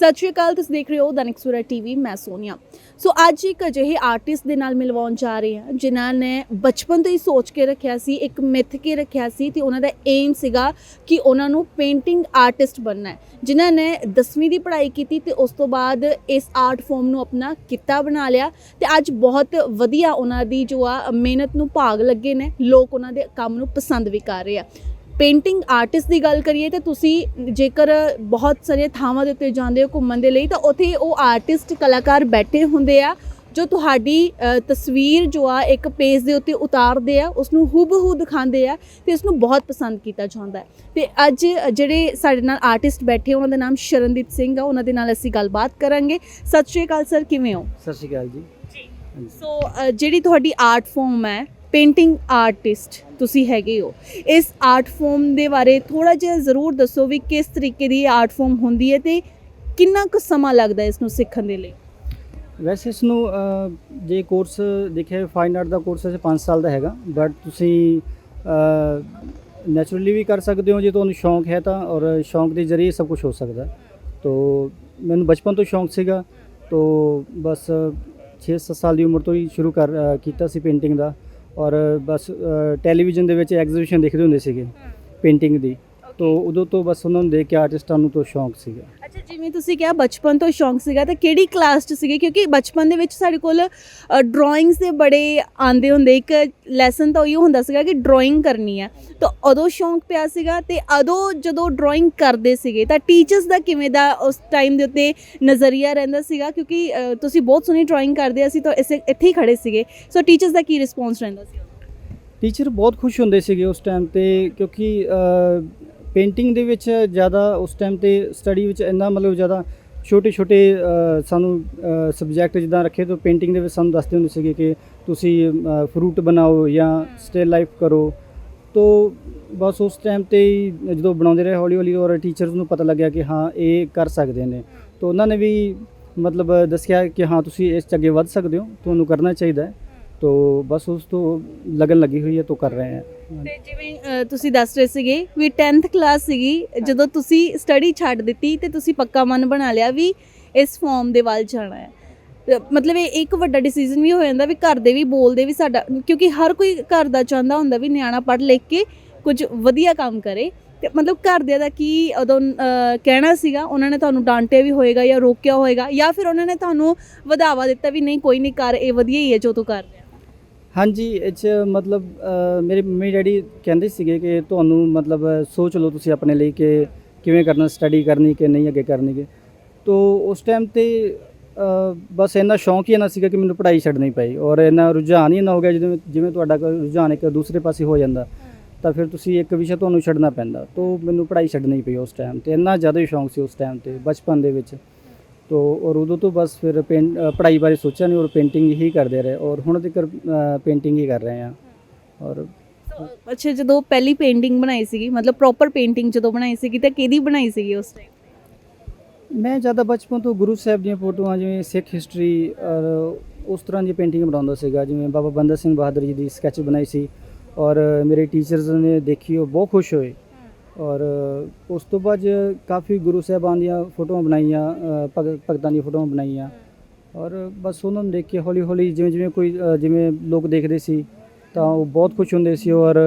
ਸਤਿ ਸ਼੍ਰੀ ਅਕਾਲ, ਤੁਸੀਂ ਦੇਖ ਰਹੇ ਹੋ ਦੈਨਿਕ ਸੂਰਾ ਟੀਵੀ, ਮੈਂ ਸੋਨੀਆ। ਸੋ ਅੱਜ ਇੱਕ ਅਜਿਹੇ ਆਰਟਿਸਟ ਦੇ ਨਾਲ ਮਿਲਵਾਉਣ ਜਾ ਰਹੇ ਹਾਂ, ਜਿਨ੍ਹਾਂ ਨੇ ਬਚਪਨ ਤੋਂ ਹੀ ਸੋਚ ਕੇ ਰੱਖਿਆ ਸੀ, ਇੱਕ ਮਿੱਥ ਕੇ ਰੱਖਿਆ ਸੀ ਤੇ ਉਹਨਾਂ ਦਾ ਏਮ ਸੀਗਾ ਕਿ ਉਹਨਾਂ ਨੂੰ ਪੇਂਟਿੰਗ ਆਰਟਿਸਟ ਬਣਨਾ ਹੈ। ਜਿਨ੍ਹਾਂ ਨੇ 10ਵੀਂ ਦੀ ਪੜ੍ਹਾਈ ਕੀਤੀ ਤੇ ਉਸ ਤੋਂ ਬਾਅਦ ਇਸ ਆਰਟ ਫਾਰਮ ਨੂੰ ਆਪਣਾ ਕਿੱਤਾ ਬਣਾ ਲਿਆ ਤੇ ਅੱਜ ਬਹੁਤ ਵਧੀਆ ਉਹਨਾਂ ਦੀ ਜੋ ਆ ਮਿਹਨਤ ਨੂੰ ਭਾਗ ਲੱਗੇ ਨੇ, ਲੋਕ ਉਹਨਾਂ ਦੇ ਕੰਮ ਨੂੰ ਪਸੰਦ ਵੀ ਕਰ ਰਹੇ ਆ। ਪੇਂਟਿੰਗ ਆਰਟਿਸਟ ਦੀ ਗੱਲ ਕਰੀਏ ਤਾਂ ਤੁਸੀਂ ਜੇਕਰ ਬਹੁਤ ਸਾਰੀਆਂ ਥਾਵਾਂ ਦੇ ਉੱਤੇ ਜਾਂਦੇ ਹੋ ਘੁੰਮਣ ਦੇ ਲਈ ਤਾਂ ਉੱਥੇ ਉਹ ਆਰਟਿਸਟ ਕਲਾਕਾਰ ਬੈਠੇ ਹੁੰਦੇ ਆ ਜੋ ਤੁਹਾਡੀ ਤਸਵੀਰ ਜੋ ਆ ਇੱਕ ਪੇਜ ਦੇ ਉੱਤੇ ਉਤਾਰਦੇ ਆ ਉਸ ਨੂੰ ਹੂਬਹੂ ਦਿਖਾਉਂਦੇ ਆ ਤੇ ਇਸ ਨੂੰ ਬਹੁਤ ਪਸੰਦ ਕੀਤਾ ਜਾਂਦਾ ਹੈ। ਤੇ ਅੱਜ ਜਿਹੜੇ ਸਾਡੇ ਨਾਲ ਆਰਟਿਸਟ ਬੈਠੇ ਉਹਨਾਂ ਦਾ ਨਾਮ ਸ਼ਰਨਦੀਪ ਸਿੰਘ ਆ ਉਹਨਾਂ ਦੇ ਨਾਲ ਅਸੀਂ ਗੱਲਬਾਤ ਕਰਾਂਗੇ। ਸਤਿ ਸ਼੍ਰੀ ਅਕਾਲ ਸਰ ਕਿਵੇਂ ਹੋ? ਸਤਿ ਸ਼੍ਰੀ ਅਕਾਲ ਜੀ। ਜੀ। ਸੋ ਜਿਹੜੀ ਤੁਹਾਡੀ ਆਰਟ ਫਾਰਮ ਹੈ ਪੇਂਟਿੰਗ ਆਰਟਿਸਟ ਤੁਸੀਂ ਹੈਗੇ ਹੋ। ਇਸ ਆਰਟ ਫਾਰਮ ਦੇ ਬਾਰੇ ਥੋੜਾ ਜਿਹਾ ਜ਼ਰੂਰ ਦੱਸੋ ਵੀ ਕਿਸ ਤਰੀਕੇ ਦੀ ਆਰਟ ਫਾਰਮ ਹੁੰਦੀ ਹੈ ਤੇ ਕਿੰਨਾ ਕੁ ਸਮਾਂ ਲੱਗਦਾ ਹੈ ਇਸ ਨੂੰ ਸਿੱਖਣ ਦੇ ਲਈ? ਵੈਸੇ ਇਸ ਨੂੰ ਜੇ ਕੋਰਸ ਦੇਖਿਆ ਫਾਈਨ ਆਰਟ ਦਾ ਕੋਰਸ ਹੈ 5 ਸਾਲ ਦਾ ਹੈਗਾ। ਬਟ ਤੁਸੀਂ ਨੈਚੁਰਲੀ ਵੀ ਕਰ ਸਕਦੇ ਹੋ, ਜੇ ਤੁਹਾਨੂੰ ਸ਼ੌਂਕ ਹੈ ਤਾਂ, ਔਰ ਸ਼ੌਂਕ ਦੇ ਜ਼ਰੀਏ ਸਭ ਕੁਝ ਹੋ ਸਕਦਾ। ਤੋ, ਮੈਨੂੰ ਬਚਪਨ ਤੋਂ ਸ਼ੌਂਕ ਸੀਗਾ। ਤੋ, ਬਸ 6-7 ਸਾਲ ਦੀ ਉਮਰ ਤੋਂ ਹੀ ਸ਼ੁਰੂ ਕਰ ਕੀਤਾ ਸੀ ਪੇਂਟਿੰਗ ਦਾ। ਔਰ ਬਸ ਟੈਲੀਵਿਜ਼ਨ ਦੇ ਵਿੱਚ ਐਗਜ਼ੀਬਿਸ਼ਨ ਦੇਖਦੇ ਹੁੰਦੇ ਸੀਗੇ। ਪੇਂਟਿੰਗ ਦੀ। ਤੋ ਉਦੋਂ ਤੋਂ ਬਸ ਉਹਨਾਂ ਨੂੰ ਦੇਖ ਕੇ ਆਰਟਿਸਟਾਂ ਨੂੰ ਤੋਂ ਸ਼ੌਂਕ ਸੀਗਾ। ਅੱਛਾ ਜਿਵੇਂ ਤੁਸੀਂ ਕਿਹਾ ਬਚਪਨ ਤੋਂ ਸ਼ੌਂਕ ਸੀਗਾ ਤਾਂ ਕਿਹੜੀ ਕਲਾਸ 'ਚ ਸੀਗੇ? ਕਿਉਂਕਿ ਬਚਪਨ ਦੇ ਵਿੱਚ ਸਾਡੇ ਕੋਲ ਡਰਾਇੰਗਸ ਦੇ ਬੜੇ ਆਂਦੇ ਹੁੰਦੇ। ਇੱਕ ਲੈਸਨ ਤਾਂ ਉਹੀ ਹੁੰਦਾ ਸੀਗਾ ਕਿ ਡਰਾਇੰਗ ਕਰਨੀ ਹੈ ਤਾਂ ਉਦੋਂ ਸ਼ੌਂਕ ਪਿਆ ਸੀਗਾ ਤੇ ਉਦੋਂ ਜਦੋਂ ਡਰਾਇੰਗ ਕਰਦੇ ਸੀਗੇ ਤਾਂ ਟੀਚਰਸ ਦਾ ਕਿਵੇਂ ਦਾ ਉਸ ਟਾਈਮ ਦੇ ਉੱਤੇ ਨਜ਼ਰੀਆ ਰਹਿੰਦਾ ਸੀਗਾ? ਕਿਉਂਕਿ ਤੁਸੀਂ ਬਹੁਤ ਸੋਹਣੀ ਡਰਾਇੰਗ ਕਰਦੇ ਅਸੀਂ ਤਾਂ ਇਸੇ ਇੱਥੇ ਹੀ ਖੜੇ ਸੀਗੇ। ਸੋ ਟੀਚਰਸ ਦਾ ਕੀ ਰਿਸਪੌਂਸ ਰਹਿੰਦਾ ਸੀ? ਟੀਚਰ ਬਹੁਤ ਖੁਸ਼ ਹੁੰਦੇ ਸੀਗੇ ਉਸ ਟਾਈਮ ਤੇ ਕਿਉਂਕਿ ਪੇਂਟਿੰਗ ਦੇ ਵਿੱਚ ਜ਼ਿਆਦਾ ਉਸ ਟਾਈਮ ਤੇ ਸਟੱਡੀ ਵਿੱਚ ਇੰਨਾ ਮਤਲਬ ਜ਼ਿਆਦਾ ਛੋਟੇ ਛੋਟੇ ਸਾਨੂੰ ਸਬਜੈਕਟ ਜਿੱਦਾਂ ਰੱਖੇ ਤਾਂ ਪੇਂਟਿੰਗ ਦੇ ਵਿੱਚ ਸਾਨੂੰ ਦੱਸਦੇ ਹੁੰਦੇ ਸੀਗੇ ਕਿ ਤੁਸੀਂ ਫਰੂਟ ਬਣਾਓ ਜਾਂ ਸਟਿਲ ਲਾਈਫ ਕਰੋ। ਤੋ ਬਸ ਉਸ ਟਾਈਮ ਤੇ ਹੀ ਜਦੋਂ ਬਣਾਉਂਦੇ ਰਹੇ ਹੌਲੀ ਹੌਲੀ ਔਰ ਟੀਚਰਸ ਨੂੰ ਪਤਾ ਲੱਗਿਆ ਕਿ ਹਾਂ, ਇਹ ਕਰ ਸਕਦੇ ਨੇ। ਤੋ ਉਹਨਾਂ ਨੇ ਵੀ ਮਤਲਬ ਦੱਸਿਆ ਕਿ ਹਾਂ, ਤੁਸੀਂ ਇਸ 'ਚ ਅੱਗੇ ਵੱਧ ਸਕਦੇ ਹੋ, ਤੁਹਾਨੂੰ ਕਰਨਾ ਚਾਹੀਦਾ ਹੈ। ਤੋ ਬਸ ਉਸ ਤੋਂ ਲਗਨ ਲੱਗੀ ਹੋਈ ਹੈ ਤੋ ਕਰ ਰਹੇ ਹਾਂ। ਤੇ ਜਿਵੇਂ ਅ, ਤੁਸੀਂ ਦੱਸ ਰਹੇ ਸੀਗੇ ਵੀ 10th ਕਲਾਸ ਸੀਗੀ ਜਦੋਂ ਤੁਸੀਂ ਸਟੱਡੀ ਛੱਡ ਦਿੱਤੀ ਤੇ ਤੁਸੀਂ ਪੱਕਾ ਮਨ ਬਣਾ ਲਿਆ ਵੀ ਇਸ ਫਾਰਮ ਦੇ ਵੱਲ ਜਾਣਾ ਹੈ। ਤੇ ਮਤਲਬ ਇਹ ਇੱਕ ਵੱਡਾ ਡਿਸੀਜਨ ਵੀ ਹੋ ਜਾਂਦਾ ਵੀ ਘਰ ਦੇ ਵੀ ਬੋਲਦੇ ਵੀ ਸਾਡਾ ਕਿਉਂਕਿ ਹਰ ਕੋਈ ਘਰ ਦਾ ਚਾਹੁੰਦਾ ਹੁੰਦਾ ਵੀ ਨਿਆਣਾ ਪੜ੍ਹ ਲਿਖ ਕੇ ਕੁਝ ਵਧੀਆ ਕੰਮ ਕਰੇ। ਤੇ ਮਤਲਬ ਘਰਦਿਆਂ ਦਾ ਕੀ ਉਦੋਂ ਅ, ਕਹਿਣਾ ਸੀਗਾ ਉਹਨਾਂ ਨੇ ਤੁਹਾਨੂੰ ਡਾਂਟਿਆ ਵੀ ਹੋਏਗਾ ਜਾਂ ਰੋਕਿਆ ਹੋਏਗਾ ਜਾਂ ਫਿਰ ਉਹਨਾਂ ਨੇ ਤੁਹਾਨੂੰ ਵਧਾਵਾ ਦਿੱਤਾ ਵੀ ਨਹੀਂ ਕੋਈ ਨਹੀਂ ਕਰ ਇਹ ਵਧੀਆ ਹੀ ਹੈ ਜੋ ਤੂੰ ਕਰ। ਰਿਹਾ ਹਾਂਜੀ ਇਹ 'ਚ ਮਤਲਬ ਅ, ਮੇਰੇ ਮੰਮੀ ਡੈਡੀ ਕਹਿੰਦੇ ਸੀਗੇ ਕਿ ਤੁਹਾਨੂੰ ਮਤਲਬ ਸੋਚ ਲਓ ਤੁਸੀਂ ਆਪਣੇ ਲਈ ਕਿ ਕਿਵੇਂ ਕਰਨਾ ਸਟੱਡੀ ਕਰਨੀ ਕਿ ਨਹੀਂ ਅੱਗੇ ਕਰਨੀ ਕਿ। ਤੋ ਉਸ ਟਾਈਮ ਤੇ ਅ, ਬਸ ਇੰਨਾ ਸ਼ੌਂਕ ਹੀ ਨਾ ਸੀਗਾ ਕਿ ਮੈਨੂੰ ਪੜ੍ਹਾਈ ਛੱਡਣੀ ਪਈ ਔਰ ਇੰਨਾ ਰੁਝਾਨ ਹੀ ਨਾ ਹੋ ਗਿਆ ਜਿਵੇਂ ਜਿਵੇਂ ਤੁਹਾਡਾ ਕੋਈ ਰੁਝਾਨ ਇੱਕ ਦੂਸਰੇ ਪਾਸੇ ਹੋ ਜਾਂਦਾ ਤਾਂ ਫਿਰ ਤੁਸੀਂ ਇੱਕ ਵਿਸ਼ਾ ਤੁਹਾਨੂੰ ਛੱਡਣਾ ਪੈਂਦਾ। ਤੋ ਮੈਨੂੰ ਪੜ੍ਹਾਈ ਛੱਡਣੀ ਪਈ ਉਸ ਟਾਈਮ ਤੇ ਇੰਨਾ ਜ਼ਿਆਦਾ ਹੀ ਸ਼ੌਂਕ ਸੀ ਉਸ ਟਾਈਮ ਤੇ ਬਚਪਨ ਦੇ ਵਿੱਚ। ਤੋ ਔਰ ਉਦੋਂ ਤੋਂ ਬਸ ਫਿਰ ਅ, ਪੜ੍ਹਾਈ ਬਾਰੇ ਸੋਚਿਆ ਨਹੀਂ ਔਰ ਪੇਂਟਿੰਗ ਹੀ ਕਰਦੇ ਰਹੇ ਔਰ ਹੁਣ ਤੱਕ ਪੇਂਟਿੰਗ ਹੀ ਕਰ ਰਹੇ ਹਾਂ ਔਰ ਅੱਛਾ ਜਦੋਂ ਪਹਿਲੀ ਪੇਂਟਿੰਗ ਬਣਾਈ ਸੀਗੀ ਮਤਲਬ ਪ੍ਰੋਪਰ ਪੇਂਟਿੰਗ ਜਦੋਂ ਬਣਾਈ ਸੀਗੀ ਤਾਂ ਕਿਹਦੀ ਬਣਾਈ ਸੀਗੀ ਉਸ ਟਾਈਮ ਮੈਂ ਜ਼ਿਆਦਾ ਬਚਪਨ ਤੋਂ ਗੁਰੂ ਸਾਹਿਬ ਦੀਆਂ ਫੋਟੋਆਂ ਜਿਵੇਂ ਸਿੱਖ ਹਿਸਟਰੀ ਔਰ ਉਸ ਤਰ੍ਹਾਂ ਦੀ ਪੇਂਟਿੰਗ ਬਣਾਉਂਦਾ ਸੀਗਾ ਜਿਵੇਂ ਬਾਬਾ ਬੰਦਾ ਸਿੰਘ ਬਹਾਦਰ ਜੀ ਦੀ ਸਕੈਚ ਬਣਾਈ ਸੀ ਔਰ ਮੇਰੇ ਟੀਚਰਸ ਨੇ ਦੇਖੀ ਉਹ ਬਹੁਤ ਖੁਸ਼ ਹੋਏ। ਔਰ ਉਸ ਤੋਂ ਬਾਅਦ ਕਾਫੀ ਗੁਰੂ ਸਾਹਿਬਾਨ ਦੀਆਂ ਫੋਟੋਆਂ ਬਣਾਈਆਂ ਭਗਤ ਦੀਆਂ ਫੋਟੋਆਂ ਬਣਾਈਆਂ। ਔਰ ਬਸ ਉਹਨਾਂ ਨੂੰ ਦੇਖ ਕੇ ਹੌਲੀ ਹੌਲੀ ਜਿਵੇਂ ਜਿਵੇਂ ਕੋਈ ਜਿਵੇਂ ਲੋਕ ਦੇਖਦੇ ਸੀ ਤਾਂ ਉਹ ਬਹੁਤ ਖੁਸ਼ ਹੁੰਦੇ ਸੀ। ਔਰ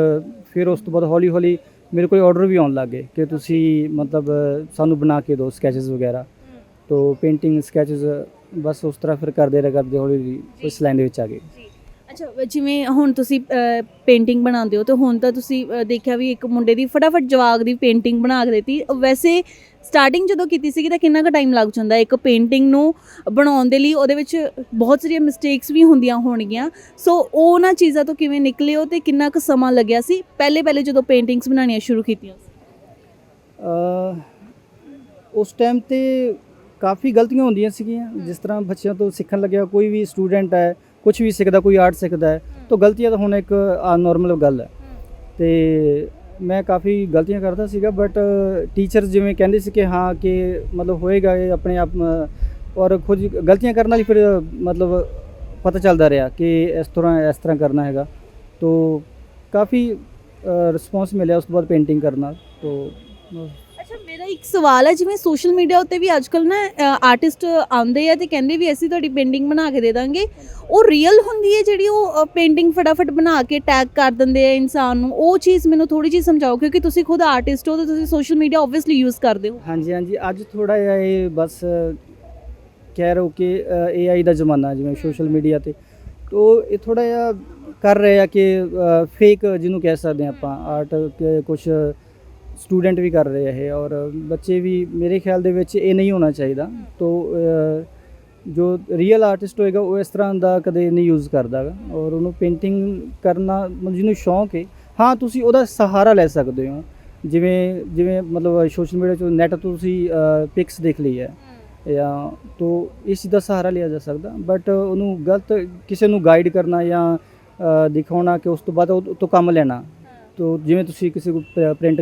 ਫਿਰ ਉਸ ਤੋਂ ਬਾਅਦ ਹੌਲੀ ਹੌਲੀ ਮੇਰੇ ਕੋਲ ਆਰਡਰ ਵੀ ਆਉਣ ਲੱਗੇ ਕਿ ਤੁਸੀਂ ਮਤਲਬ ਸਾਨੂੰ ਬਣਾ ਕੇ ਦਿਓ ਸਕੈਚਸ ਵਗੈਰਾ। ਤੋ ਪੇਂਟਿੰਗ ਸਕੈਚਸ ਬਸ ਉਸ ਤਰ੍ਹਾਂ ਫਿਰ ਕਰਦੇ ਰਹੇ ਕਰਦੇ ਹੌਲੀ ਹੌਲੀ ਇਸ ਲਾਈਨ ਦੇ ਵਿੱਚ ਆ ਗਏ। ਅੱਛਾ ਜਿਵੇਂ ਹੁਣ ਤੁਸੀਂ ਪੇਂਟਿੰਗ ਬਣਾਉਂਦੇ ਹੋ, ਤੇ ਹੁਣ ਤਾਂ ਤੁਸੀਂ ਦੇਖਿਆ ਵੀ ਇੱਕ ਮੁੰਡੇ ਦੀ ਫਟਾਫਟ ਜਵਾਗ ਦੀ ਪੇਂਟਿੰਗ ਬਣਾ ਕੇ ਦਿੱਤੀ। ਵੈਸੇ ਸਟਾਰਟਿੰਗ ਜਦੋਂ ਕੀਤੀ ਸੀਗੀ ਤਾਂ ਕਿੰਨਾ ਕੁ ਟਾਈਮ ਲੱਗ ਜਾਂਦਾ? ਇੱਕ ਪੇਂਟਿੰਗ ਨੂੰ ਬਣਾਉਣ ਦੇ ਲਈ ਉਹਦੇ ਵਿੱਚ ਬਹੁਤ ਸਾਰੀਆਂ ਮਿਸਟੇਕਸ ਵੀ ਹੁੰਦੀਆਂ ਹੋਣਗੀਆਂ। ਸੋ ਉਹ ਉਹਨਾਂ ਚੀਜ਼ਾਂ ਤੋਂ ਕਿਵੇਂ ਨਿਕਲੇ ਹੋ ਤੇ ਕਿੰਨਾ ਕੁ ਸਮਾਂ ਲੱਗਿਆ ਸੀ? ਪਹਿਲੇ ਪਹਿਲੇ ਜਦੋਂ ਪੇਂਟਿੰਗਸ ਬਣਾਉਣੀਆਂ ਸ਼ੁਰੂ ਕੀਤੀਆਂ ਸੀ। ਉਸ ਟਾਈਮ ਤੇ ਕਾਫੀ ਗਲਤੀਆਂ ਹੁੰਦੀਆਂ ਸੀਗੀਆਂ। ਜਿਸ ਤਰ੍ਹਾਂ ਬੱਚਿਆਂ ਤੋਂ ਸਿੱਖਣ ਲੱਗਿਆ, ਕੋਈ ਵੀ ਸਟੂਡੈਂਟ ਹੈ ਕੁਝ ਵੀ ਸਿੱਖਦਾ ਕੋਈ ਆਰਟ ਸਿੱਖਦਾ ਹੈ ਤਾਂ ਗਲਤੀਆਂ ਤਾਂ ਹੁਣ ਇੱਕ ਨਾਰਮਲ ਗੱਲ ਹੈ। ਤੇ ਮੈਂ ਕਾਫੀ ਗਲਤੀਆਂ ਕਰਦਾ ਸੀਗਾ ਬਟ ਟੀਚਰ ਜਿਵੇਂ ਕਹਿੰਦੇ ਸੀ ਕਿ ਹਾਂ ਕਿ ਮਤਲਬ ਹੋਏਗਾ ਇਹ ਆਪਣੇ ਆਪ ਔਰ ਖੁਦ ਗਲਤੀਆਂ ਕਰਨ ਵਾਲੀ ਫਿਰ ਮਤਲਬ ਪਤਾ ਚੱਲਦਾ ਰਿਹਾ ਕਿ ਇਸ ਤਰ੍ਹਾਂ ਇਸ ਤਰ੍ਹਾਂ ਕਰਨਾ ਹੈਗਾ। ਤੋ ਕਾਫੀ ਰਿਸਪੌਂਸ ਮਿਲਿਆ ਉਸ ਤੋਂ ਬਾਅਦ ਪੇਂਟਿੰਗ ਕਰਨਾ ਤੋ ਅੱਛਾ ਮੇਰਾ ਇੱਕ ਸਵਾਲ ਹੈ ਜਿਵੇਂ ਸੋਸ਼ਲ ਮੀਡੀਆ ਉੱਤੇ ਵੀ ਅੱਜਕੱਲ ਨਾ ਆਰਟਿਸਟ ਆਉਂਦੇ ਆ ਤੇ ਕਹਿੰਦੇ ਵੀ ਅਸੀਂ ਤੁਹਾਡੀ ਪੇਂਟਿੰਗ ਬਣਾ ਕੇ ਦੇ ਦਾਂਗੇ। ਉਹ ਰੀਅਲ ਹੁੰਦੀ ਹੈ ਜਿਹੜੀ ਉਹ ਪੇਂਟਿੰਗ ਫਟਾਫਟ ਬਣਾ ਕੇ ਟੈਗ ਕਰ ਦਿੰਦੇ ਆ ਇਨਸਾਨ ਨੂੰ? ਉਹ ਚੀਜ਼ ਮੈਨੂੰ ਥੋੜੀ ਜਿਹੀ ਸਮਝਾਓ ਕਿਉਂਕਿ ਤੁਸੀਂ ਖੁਦ ਆਰਟਿਸਟ ਹੋ ਤੇ ਤੁਸੀਂ ਸੋਸ਼ਲ ਮੀਡੀਆ ਆਬਵੀਅਸਲੀ ਯੂਜ਼ ਕਰਦੇ ਹੋ। ਹਾਂਜੀ ਹਾਂਜੀ ਅੱਜ ਥੋੜਾ ਜਿਹਾ ਇਹ ਬਸ ਕਹਿ ਰਹੋ ਕਿ AI ਦਾ ਜ਼ਮਾਨਾ ਜਿਵੇਂ ਸੋਸ਼ਲ ਮੀਡੀਆ ਤੇ। ਤੋ ਇਹ ਥੋੜਾ ਜਿਹਾ ਕਰ ਰਹੇ ਆ ਕਿ ਫੇਕ ਜਿਹਨੂੰ ਕਹਿ ਸਕਦੇ ਆ ਆਪਾਂ ਆਰਟ ਕੁਝ ਸਟੂਡੈਂਟ ਵੀ ਕਰ ਰਹੇ ਆ ਇਹ ਔਰ ਬੱਚੇ ਵੀ ਮੇਰੇ ਖਿਆਲ ਦੇ ਵਿੱਚ ਇਹ ਨਹੀਂ ਹੋਣਾ ਚਾਹੀਦਾ। ਤੋ ਜੋ ਰੀਅਲ ਆਰਟਿਸਟ ਹੋਏਗਾ ਉਹ ਇਸ ਤਰ੍ਹਾਂ ਦਾ ਕਦੇ ਨਹੀਂ ਯੂਜ਼ ਕਰਦਾ ਔਰ ਉਹਨੂੰ ਪੇਂਟਿੰਗ ਕਰਨਾ ਮਤਲਬ ਜਿਹਨੂੰ ਸ਼ੌਂਕ ਹੈ ਹਾਂ ਤੁਸੀਂ ਉਹਦਾ ਸਹਾਰਾ ਲੈ ਸਕਦੇ ਹੋ। ਜਿਵੇਂ ਜਿਵੇਂ ਮਤਲਬ ਸੋਸ਼ਲ ਮੀਡੀਆ ਤੋਂ ਨੈਟ ਤੋਂ ਤੁਸੀਂ ਪਿਕਸ ਦੇਖ ਲਈ ਹੈ ਜਾਂ ਤੋ ਇਸ ਚੀਜ਼ ਦਾ ਸਹਾਰਾ ਲਿਆ ਜਾ ਸਕਦਾ। ਬਟ ਉਹਨੂੰ ਗਲਤ ਕਿਸੇ ਨੂੰ ਗਾਈਡ ਕਰਨਾ ਜਾਂ ਦਿਖਾਉਣਾ ਕਿ ਉਸ ਤੋਂ ਬਾਅਦ ਉਹ ਤੋਂ ਕੰਮ ਲੈਣਾ ਤੋ ਜਿਵੇਂ ਤੁਸੀਂ ਕਿਸੇ ਕੋ ਪ੍ਰਿੰਟ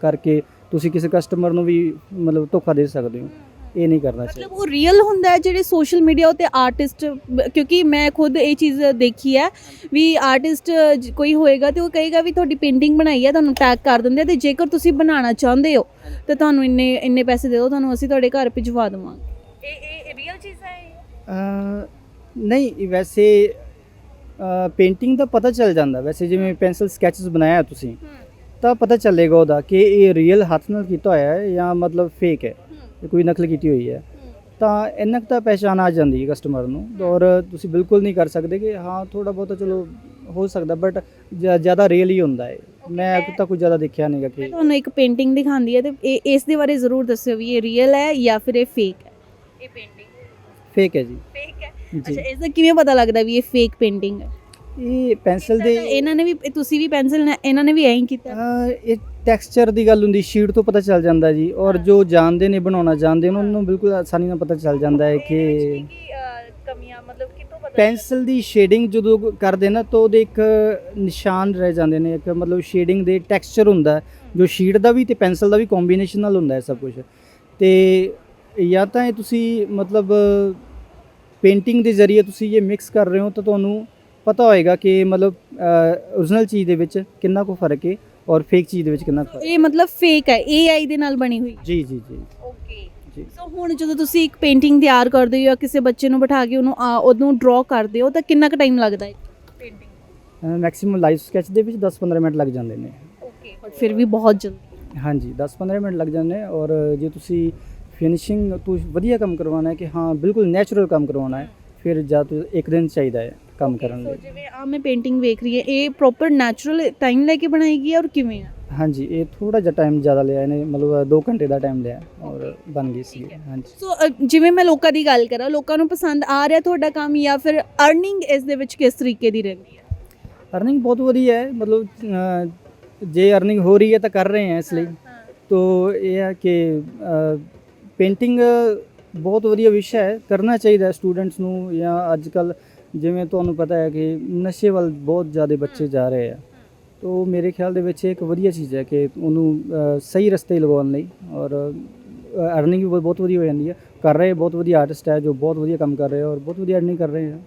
ਕਰਕੇ ਤੁਸੀਂ ਕਿਸੇ ਕਸਟਮਰ ਨੂੰ ਵੀ ਮਤਲਬ ਧੋਖਾ ਦੇ ਸਕਦੇ ਹੋ। ਇਹ ਨਹੀਂ ਕਰਨਾ ਚਾਹੀਦਾ। ਮਤਲਬ ਉਹ ਰੀਅਲ ਹੁੰਦਾ ਹੈ ਜਿਹੜੇ ਸੋਸ਼ਲ ਮੀਡੀਆ ਉਤੇ ਆਰਟਿਸਟ ਕਿਉਂਕਿ ਮੈਂ ਖੁਦ ਇਹ ਚੀਜ਼ ਦੇਖੀ ਹੈ ਵੀ ਆਰਟਿਸਟ ਕੋਈ ਹੋਏਗਾ ਤੇ ਉਹ ਕਹੇਗਾ ਵੀ ਤੁਹਾਡੀ ਪੇਂਟਿੰਗ ਬਣਾਈ ਹੈ ਤੁਹਾਨੂੰ ਟੈਗ ਕਰ ਦਿੰਦੇ ਤੇ ਜੇਕਰ ਤੁਸੀਂ ਬਣਾਉਣਾ ਚਾਹੁੰਦੇ ਹੋ ਤੇ ਤੁਹਾਨੂੰ ਇੰਨੇ ਇੰਨੇ ਪੈਸੇ ਦੇ ਦਿਓ ਤੁਹਾਨੂੰ ਅਸੀਂ ਤੁਹਾਡੇ ਘਰ ਭਿਜਵਾ ਦੇਵਾਂਗੇ। ਇਹ ਇਹ ਰੀਅਲ ਚੀਜ਼ ਹੈ ਅ, ਨਹੀਂ ਵੈਸੇ ਪੇਂਟਿੰਗ ਦਾ ਪਤਾ ਚੱਲ ਜਾਂਦਾ। ਵੈਸੇ ਜਿਵੇਂ ਪੈਨਸਲ ਸਕੈਚਸ ਬਣਾਇਆ ਤੁਸੀਂ ਤਾਂ ਪਤਾ ਚੱਲੇਗਾ ਉਹਦਾ ਕਿ ਇਹ ਰੀਅਲ ਹੱਥ ਨਾਲ ਕੀਤਾ ਹੋਇਆ ਹੈ ਜਾਂ ਮਤਲਬ ਫੇਕ ਹੈ ਕੋਈ ਨਕਲ ਕੀਤੀ ਹੋਈ ਹੈ। ਤਾਂ ਇੰਨਾ ਕੁ ਤਾਂ ਪਹਿਚਾਣ ਆ ਜਾਂਦੀ ਹੈ ਕਸਟਮਰ ਨੂੰ ਔਰ ਤੁਸੀਂ ਬਿਲਕੁਲ ਨਹੀਂ ਕਰ ਸਕਦੇ ਕਿ ਹਾਂ ਥੋੜਾ ਬਹੁਤਾ ਚਲੋ ਹੋ ਸਕਦਾ ਬਟ ਜ਼ਿਆਦਾ ਰੀਅਲ ਹੀ ਹੁੰਦਾ ਹੈ। ਮੈਂ ਅੱਜ ਤੱਕ ਕੁਝ ਜ਼ਿਆਦਾ ਦੇਖਿਆ ਨਹੀਂਗਾ ਕਿ ਤੁਹਾਨੂੰ ਇੱਕ ਪੇਂਟਿੰਗ ਦਿਖਾਉਂਦੀ ਹੈ ਤੇ ਇਹ ਇਸ ਦੇ ਬਾਰੇ ਜ਼ਰੂਰ ਦੱਸਿਓ ਵੀ ਇਹ ਰੀਅਲ ਹੈ ਜਾਂ ਫਿਰ ਇਹ ਫੇਕ ਹੈ। ਇਹ ਪੇਂਟਿੰਗ ਫੇਕ ਹੈ ਜੀ। ਅੱਛਾ ਇਸ ਦਾ ਕਿਵੇਂ ਪਤਾ ਲੱਗਦਾ ਵੀ ਇਹ ਫੇਕ ਪੇਂਟਿੰਗ ਹੈ? ਇਹ ਪੈਨਸਲ ਦੇ ਇਹਨਾਂ ਨੇ ਵੀ ਤੁਸੀਂ ਵੀ ਪੈਨਸਲ ਇਹਨਾਂ ਨੇ ਵੀ ਐਂ ਕੀਤਾ? ਇਹ ਟੈਕਸਚਰ ਦੀ ਗੱਲ ਹੁੰਦੀ ਸ਼ੀਟ ਤੋਂ ਪਤਾ ਚੱਲ ਜਾਂਦਾ ਜੀ। ਔਰ ਜੋ ਜਾਣਦੇ ਨੇ ਬਣਾਉਣਾ ਜਾਣਦੇ ਉਹਨਾਂ ਨੂੰ ਬਿਲਕੁਲ ਆਸਾਨੀ ਨਾਲ ਪਤਾ ਚੱਲ ਜਾਂਦਾ ਹੈ ਕਿ ਕਮੀਆਂ ਮਤਲਬ ਕਿਤੋਂ ਪਤਾ ਪੈਨਸਲ ਦੀ ਸ਼ੇਡਿੰਗ ਜਦੋਂ ਕਰਦੇ ਨਾ ਤਾਂ ਉਹਦੇ ਇੱਕ ਨਿਸ਼ਾਨ ਰਹਿ ਜਾਂਦੇ ਨੇ। ਇੱਕ ਮਤਲਬ ਸ਼ੇਡਿੰਗ ਦੇ ਟੈਕਸਚਰ ਹੁੰਦਾ ਜੋ ਸ਼ੀਟ ਦਾ ਵੀ ਤੇ ਪੈਨਸਲ ਦਾ ਵੀ ਕੰਬੀਨੇਸ਼ਨ ਨਾਲ ਹੁੰਦਾ ਹੈ ਸਭ ਕੁਝ ਤੇ ਜਾਂ ਤਾਂ ਇਹ ਤੁਸੀਂ ਮਤਲਬ ਪੇਂਟਿੰਗ ਦੇ ਜ਼ਰੀਏ ਤੁਸੀਂ ਇਹ ਮਿਕਸ ਕਰ ਰਹੇ ਹੋ ਤਾਂ ਤੁਹਾਨੂੰ ਪਤਾ ਹੋਏਗਾ ਕਿ ਮਤਲਬ origignal ਚੀਜ਼ ਦੇ ਵਿੱਚ ਕਿੰਨਾ ਕੁ ਫ਼ਰਕ ਹੈ ਔਰ ਫੇਕ ਚੀਜ਼ ਦੇ ਵਿੱਚ ਕਿੰਨਾ ਫ਼ਰਕ ਇਹ ਮਤਲਬ ਫੇਕ ਹੈ AI ਦੇ ਨਾਲ ਬਣੀ ਹੋਈ। ਜੀ ਜੀ ਜੀ। ਓਕੇ ਸੋ ਹੁਣ ਜਦੋਂ ਤੁਸੀਂ ਇੱਕ ਪੇਂਟਿੰਗ ਤਿਆਰ ਕਰਦੇ ਹੋ ਜਾਂ ਕਿਸੇ ਬੱਚੇ ਨੂੰ ਬਿਠਾ ਕੇ ਉਹਨੂੰ ਉਹਨੂੰ ਡਰਾ ਕਰਦੇ ਹੋ ਤਾਂ ਕਿੰਨਾ ਕੁ ਟਾਈਮ ਲੱਗਦਾ ਹੈ ਪੇਂਟਿੰਗ ਮੈਕਸਿਮਮ ਲਾਈਵ ਸਕੈਚ ਦੇ ਵਿੱਚ 10-15 ਮਿੰਟ ਲੱਗ ਜਾਂਦੇ ਨੇ। ਓਕੇ ਬਟ ਫਿਰ ਵੀ ਬਹੁਤ ਜਲਦੀ। ਹਾਂਜੀ 10-15 ਮਿੰਟ ਲੱਗ ਜਾਂਦੇ ਨੇ ਔਰ ਜੇ ਤੁਸੀਂ ਫਿਨਿਸ਼ਿੰਗ ਤੋਂ ਵਧੀਆ ਕੰਮ ਕਰਵਾਉਣਾ ਹੈ ਕਿ ਹਾਂ ਬਿਲਕੁਲ ਨੈਚੁਰਲ ਕੰਮ ਕਰਵਾਉਣਾ ਹੈ ਫਿਰ ਜਾਂ ਤਾਂ ਇੱਕ ਦਿਨ ਚਾਹੀਦਾ ਹੈ ਕੰਮ ਕਰਨ ਲਈ। ਜਿਵੇਂ ਆ ਮੈਂ ਪੇਂਟਿੰਗ ਵੇਖ ਰਹੀ ਹੈ ਇਹ ਪ੍ਰੋਪਰ ਨੈਚੁਰਲ ਟਾਈਮ ਲੈ ਕੇ ਬਣਾਈ ਗਈ ਹੈ ਔਰ ਕਿਵੇਂ ਆ? ਹਾਂਜੀ ਇਹ ਥੋੜਾ ਜਿਹਾ ਟਾਈਮ ਜ਼ਿਆਦਾ ਲਿਆ ਇਹਨੇ ਮਤਲਬ 2 ਘੰਟੇ ਦਾ ਟਾਈਮ ਲਿਆ ਔਰ ਬਣ ਗਈ ਸੀ। ਹਾਂਜੀ। ਸੋ ਅ, ਜਿਵੇਂ ਮੈਂ ਲੋਕਾਂ ਦੀ ਗੱਲ ਕਰਾਂ ਲੋਕਾਂ ਨੂੰ ਪਸੰਦ ਆ ਰਿਹਾ ਤੁਹਾਡਾ ਕੰਮ ਜਾਂ ਫਿਰ ਅਰਨਿੰਗ ਇਸ ਦੇ ਵਿੱਚ ਕਿਸ ਤਰੀਕੇ ਦੀ ਰਹਿੰਦੀ ਹੈ? ਅਰਨਿੰਗ ਬਹੁਤ ਵਧੀਆ ਹੈ ਮਤਲਬ ਜੇ ਅਰਨਿੰਗ ਹੋ ਰਹੀ ਹੈ ਤਾਂ ਕਰ ਰਹੇ ਹਾਂ ਇਸ ਲਈ। ਤੋ ਇਹ ਹੈ ਕਿ ਪੇਂਟਿੰਗ ਬਹੁਤ ਵਧੀਆ ਵਿਸ਼ਾ ਹੈ। ਕਰਨਾ ਚਾਹੀਦਾ ਸਟੂਡੈਂਟਸ ਨੂੰ ਜਾਂ ਅੱਜ ਕੱਲ ਜਿਵੇਂ ਤੁਹਾਨੂੰ ਪਤਾ ਹੈ ਕਿ ਨਸ਼ੇ ਵੱਲ ਬਹੁਤ ਜ਼ਿਆਦਾ ਬੱਚੇ ਜਾ ਰਹੇ ਆ। ਤੋ ਮੇਰੇ ਖਿਆਲ ਦੇ ਵਿੱਚ ਇੱਕ ਵਧੀਆ ਚੀਜ਼ ਹੈ ਕਿ ਉਹਨੂੰ ਸਹੀ ਰਸਤੇ ਲਗਾਉਣ ਲਈ ਔਰ ਅਰਨਿੰਗ ਵੀ ਬਹੁਤ- ਵਧੀਆ ਹੋ ਜਾਂਦੀ ਹੈ। ਕਰ ਰਹੇ ਬਹੁਤ ਵਧੀਆ ਆਰਟਿਸਟ ਹੈ ਜੋ ਬਹੁਤ ਵਧੀਆ ਕੰਮ ਕਰ ਰਹੇ ਔਰ ਬਹੁਤ ਵਧੀਆ ਅਰਨਿੰਗ ਕਰ ਰਹੇ ਆ।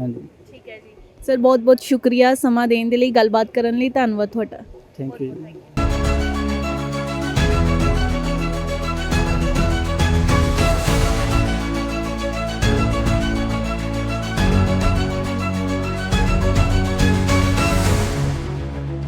ਹਾਂਜੀ। ਠੀਕ ਹੈ ਜੀ। ਸਰ ਬਹੁਤ ਬਹੁਤ ਸ਼ੁਕਰੀਆ ਸਮਾਂ ਦੇਣ ਦੇ ਲਈ ਗੱਲਬਾਤ ਕਰਨ ਲਈ। ਧੰਨਵਾਦ ਤੁਹਾਡਾ। Thank you